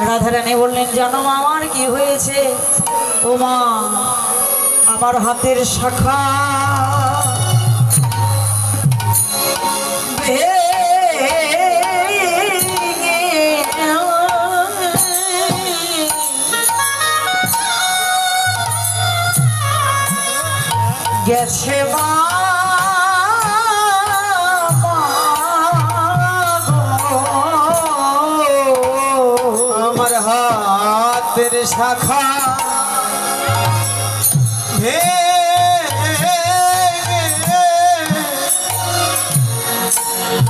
রাধারানী বললেন জানো আমার কি হয়েছে? ও মা আমার হাতের শাখা গেছে মা। হাতের শাখা। ভেঙে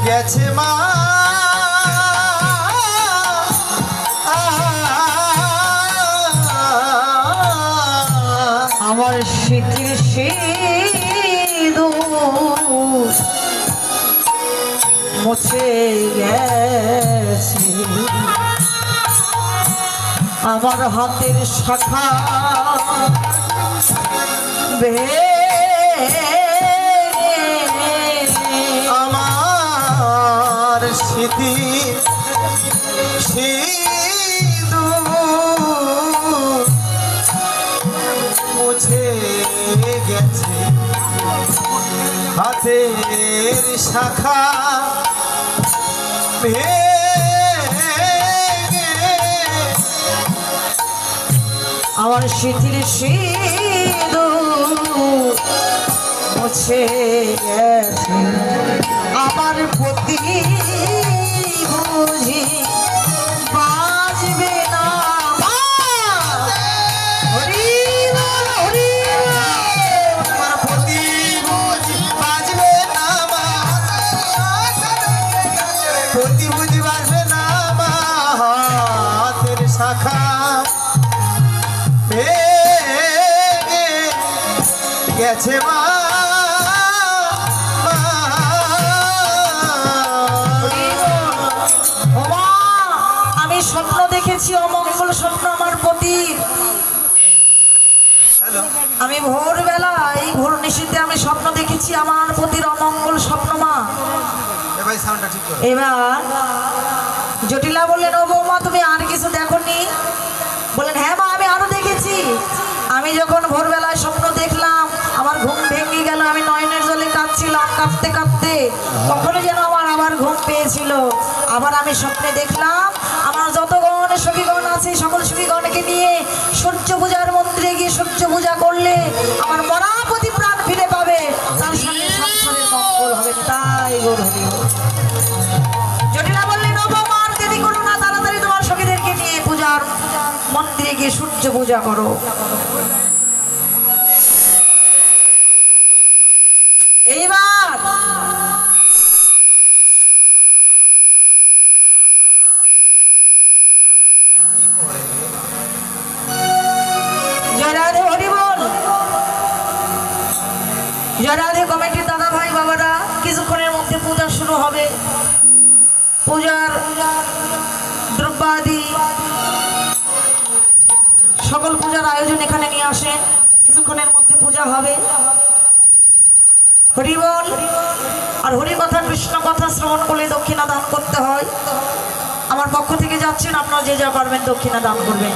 গেছে মা। আমার স্মৃতির সিঁদুর মুছে গেছে। আমার হাতের শাখা। আমার স্মৃতি মুছে গেছে। হাতের শাখা। ভেঙে আমার স্মৃতির সিঁদুর মুছে গেছে। আমার প্রতি বুঝি বাজবে না। মা! গেছে মা। আমি স্বপ্ন দেখেছি অমঙ্গল স্বপ্ন আমার প্রতি। আমি ভোরবেলায় ভোর নিশীতে আমি স্বপ্ন দেখেছি আমার প্রতির অমঙ্গল স্বপ্ন মা। এবার জটিলা বললেন ও বৌমা তুমি আর কিছু দেখনি? বললেন হ্যাঁ মা আমি আরও দেখেছি। আমি যখন ঘুম পেয়েছিল আবার আমি স্বপ্নে দেখলাম, আমার যত গণ সখীগণ আছে, সকল সখীগণকে নিয়ে সূর্য পূজার মন্দিরে গিয়ে সূর্য পূজা করলে আমার মরাপতি প্রাণ ফিরে পাবে। তার সঙ্গে সংসারের মঙ্গল হবে তাই হরি। জটিলা বললেন করো না তাড়াতাড়ি তোমার সখীদেরকে নিয়ে পূজার মন্দিরে গিয়ে সূর্য পূজা করো। জয় রাধে কমিটির দাদা ভাই, বাবারা, কিছুক্ষণের মধ্যে পূজা শুরু হবে। পূজার দ্রব্যাদি, সকল পূজার আয়োজন এখানে নিয়ে আসেন। কিছুক্ষণের মধ্যে পূজা হবে। হরিবল আর হরি কথা কৃষ্ণ কথা শ্রবণ করলে দক্ষিণা দান করতে হয়। আমার পক্ষ থেকে যাচ্ছেন, আপনারা যে যা পারবেন দক্ষিণা দান করবেন।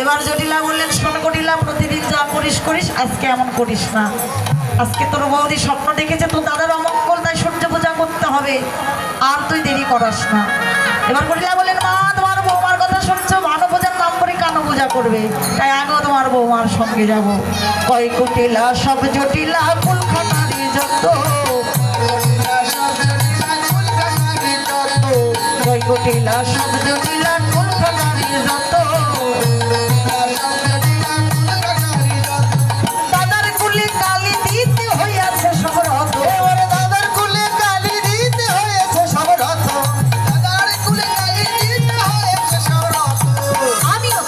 এবার জটিলা বললেন শোন কটিলা প্রতিদিন যা করিস করিস, আজকে এমন করিস না। আজকে তোর বৌদি স্বপ্ন দেখেছে, তোর দাদার অমঙ্গল, তাই সূর্য পূজা করতে হবে। আর তুই দেরি করাস না। এবার কটিলা বললেন মা, তোমার বৌমার কথা শুনছো? ভালো পূজার নাম করে কানো পূজা করবে? তাই আগেও তোমার বৌমার সঙ্গে যাব। কয় কুটিলা সব জটিলা কুলখানারি যত। কয় কুটিলা সব জটিলা কুলখানারি যত।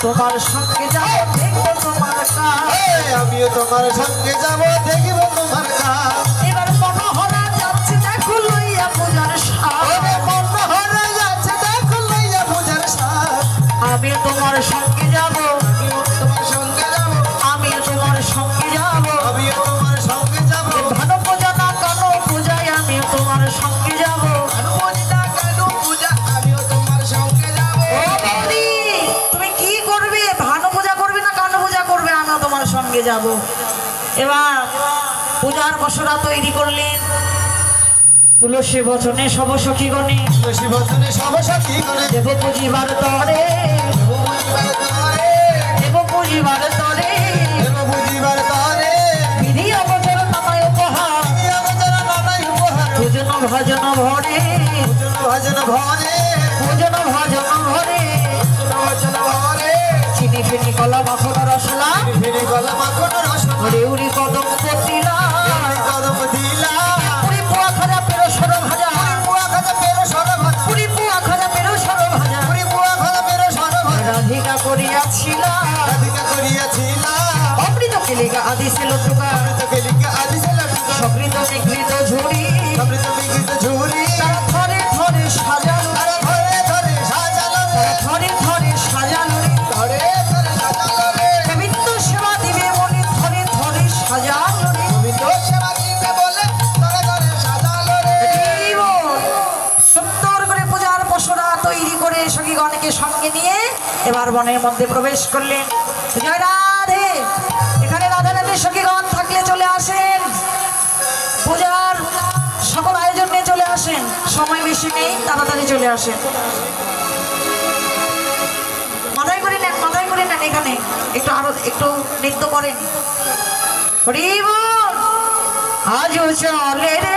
তোমার সঙ্গে যাব দেখব তোমার কাজ। আমিও তোমার সঙ্গে যাব দেখব তোমার কাজ। এবার মনোহরা যাচ্ছে দেখো লইয়া পূজার সাজ। ওরে যাচ্ছে দেখো লইয়া পূজার সাজ। আমি তোমার সঙ্গে যাব। এবার পূজার বসরা তৈরি করলেন। তুলসী বচনে সব সখীগণে তুলসী বচনে সবসাথী করে দেব পুজিবার তরে। দেব বুঝিবার তরে। দেব পুজিবার তরে। বিধি অবচর নামায় উপহার। ভোজন ভজন ভরে। ভজন ভরে। ভোজন ভজন ভরে। ভজন ভজন ভরে। চিনি ফিনি কলা মাখন ফিরে গলা মাখন উড়ি কদম পতিলা। কদম দিলা পুরি পুয়া খাজা পেরো সর ভাজা। পুয়া খাজা পেরো সর ভাজা। পুরি পুয়া খাজা পেরো সর ভাজা। পুরি পুয়া খাজা পেরো সর ভাজা। রাধিকা করিয়াছিল। রাধিকা করিয়াছিলা। অমৃত কেলিকা আদি ছিল জোগাড় তোকে লিখে আজি সে লটকা। সকৃত বিকৃত ঝুড়ি। করে সঙ্গে নিয়ে এবার বনের মধ্যে প্রবেশ করলেন। এখানে রাধা। রাধে সখীগণ থাকলে চলে আসেন। পূজার সকল আয়োজন নিয়ে চলে আসেন। সময় বেশি নেই, তাড়াতাড়ি চলে আসেন। মাথায় করে নেন মাথায় করে নেন এখানে। একটু আরও, একটু নৃত্য করেন। আজও চলে রে।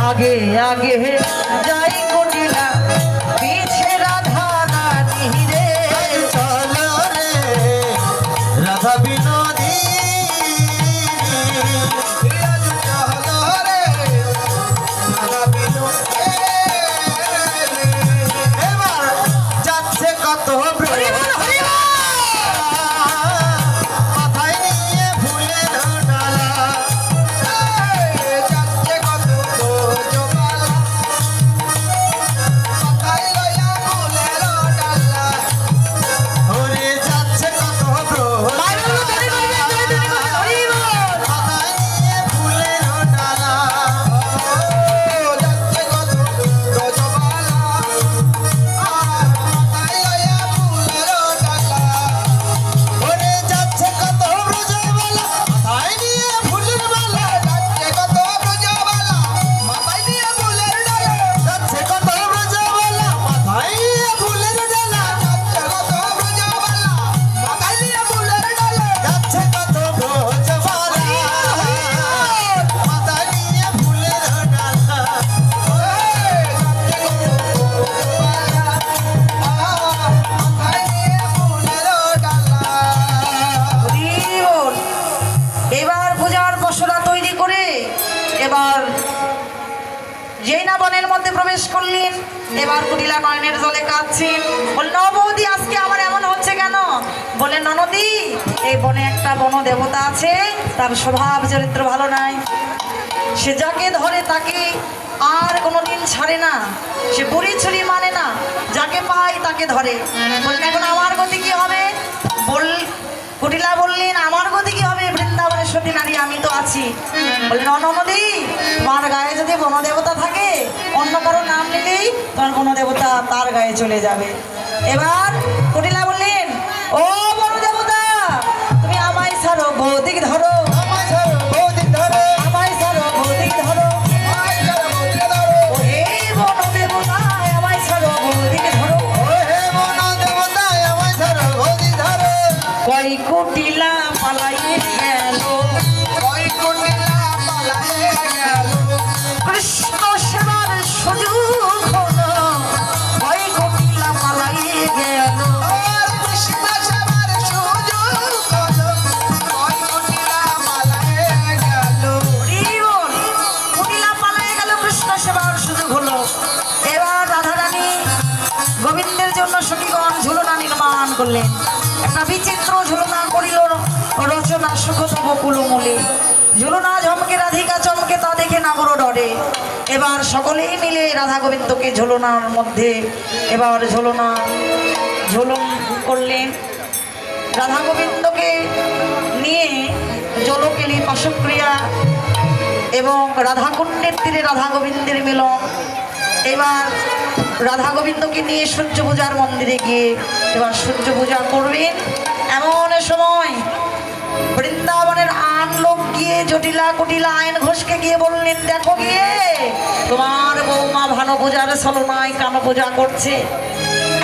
আগে আগে যাই বনের মধ্যে প্রবেশ করলেন। এবার কুটিলা নয়নের জলে কাঁদছেন। বললেন "ও বৌদি, আজকে আমার এমন হচ্ছে কেন? বলে ননদি, এই বনে একটা বন দেবতা আছে, তার স্বভাব চরিত্র ভালো নাই। সে যাকে ধরে তাকে আর কোনো দিন ছাড়ে না। সে বুড়ি ছুরি মানে না, যাকে পায় তাকে ধরে। বললেন, এখন আমার গতি কি হবে? বল, কুটিলা বললেন, আমার গতি কি হবে? সতী নারী, আমি তো আছি। বললেন অনমদি তোমার গায়ে যদি বনদেবতা থাকে, অন্য কারও নাম নিলেই তোমার বনদেবতা তার গায়ে চলে যাবে। এবার কটিলা বললেন, ও সুখত বকুলমূলে ঝুলনা ঝমকে, রাধিকা চমকে, তা দেখে নাগর ডরে। এবার সকলেই মিলে রাধা গোবিন্দকে ঝুলনার মধ্যে এবার ঝুলনা ঝুলন করলেন। রাধা গোবিন্দকে নিয়ে জলকেলি পাশক্রিয়া এবং রাধাকুণ্ডের তীরে রাধা গোবিন্দের মিলন। এবার রাধা গোবিন্দকে নিয়ে সূর্য পূজার মন্দিরে গিয়ে এবার সূর্য পূজা করবেন এমন জটিলা কুটিলা আইন ঘোষকে গিয়ে বললেন, দেখো গিয়ে, তোমার বৌমা ভানো পূজার ছলনায় কানো পূজা করছে।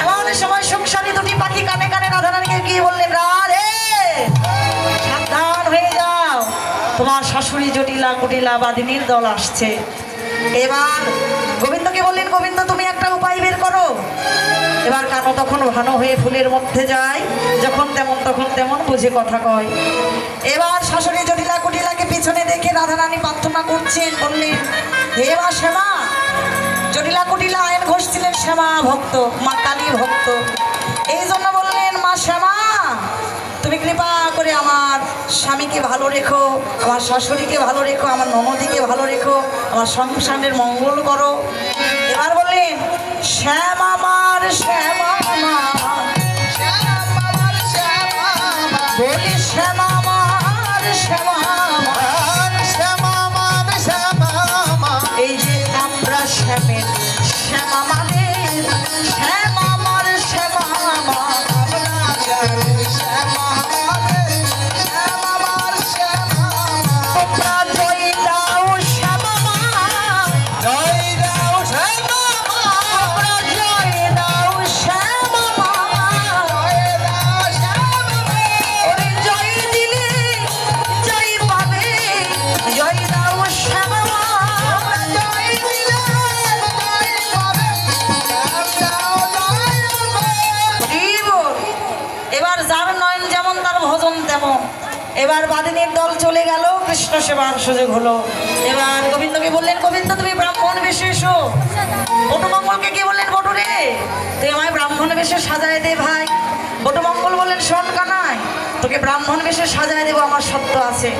এমন সময় সংসারী দুটি পাখি কানে কানে রাধারানীকে গিয়ে বললেন, রাধে, সাবধান হয়ে যাও। তোমার শাশুড়ি জটিলা কুটিলা বাদিনীর দল আসছে। এবার গোবিন্দকে বললেন, গোবিন্দ, তুমি একটা উপায় বের করো। এবার কানো তখন ভানো হয়ে ফুলের মধ্যে যায়, যখন তেমন তখন তেমন বুঝে কথা কয়। এবার শাশুড়ি কুটিলাকে পিছনে দেখে রাধারানী প্রার্থনা করছেন, বললেন, হে মা শ্যামা, জটিলা কুটিলা আয়ন ঘোষ ছিলেন শ্যামা ভক্ত, মা কালী ভক্ত। এই জন্য বললেন, মা শ্যামা, তুমি কৃপা করে আমার স্বামীকে ভালো রেখো, আমার শাশুড়িকে ভালো রেখো, আমার ননদিকে ভালো রেখো, আমার সংসারের মঙ্গল করো। এবার বললেন, শ্যাম আমার শ্যাম আমার শ্যাম আমার শ্যাম বলি শ্যাম এবার বাদিনীর দল চলে গেল, কৃষ্ণ সেবার সুযোগ হলো। এবার গোবিন্দকে বললেন, গোবিন্দ, তুমি ব্রাহ্মণ বিশেষ এসো বটুমঙ্গলকে কি বললেন, বটুরে? তুই আমায় ব্রাহ্মণ বেশে সাজায় দে ভাই। বটুমঙ্গল বললেন, শোন কানায় তোকে ব্রাহ্মণ বেশে সাজায় দেবো, আমার সত্য আছে।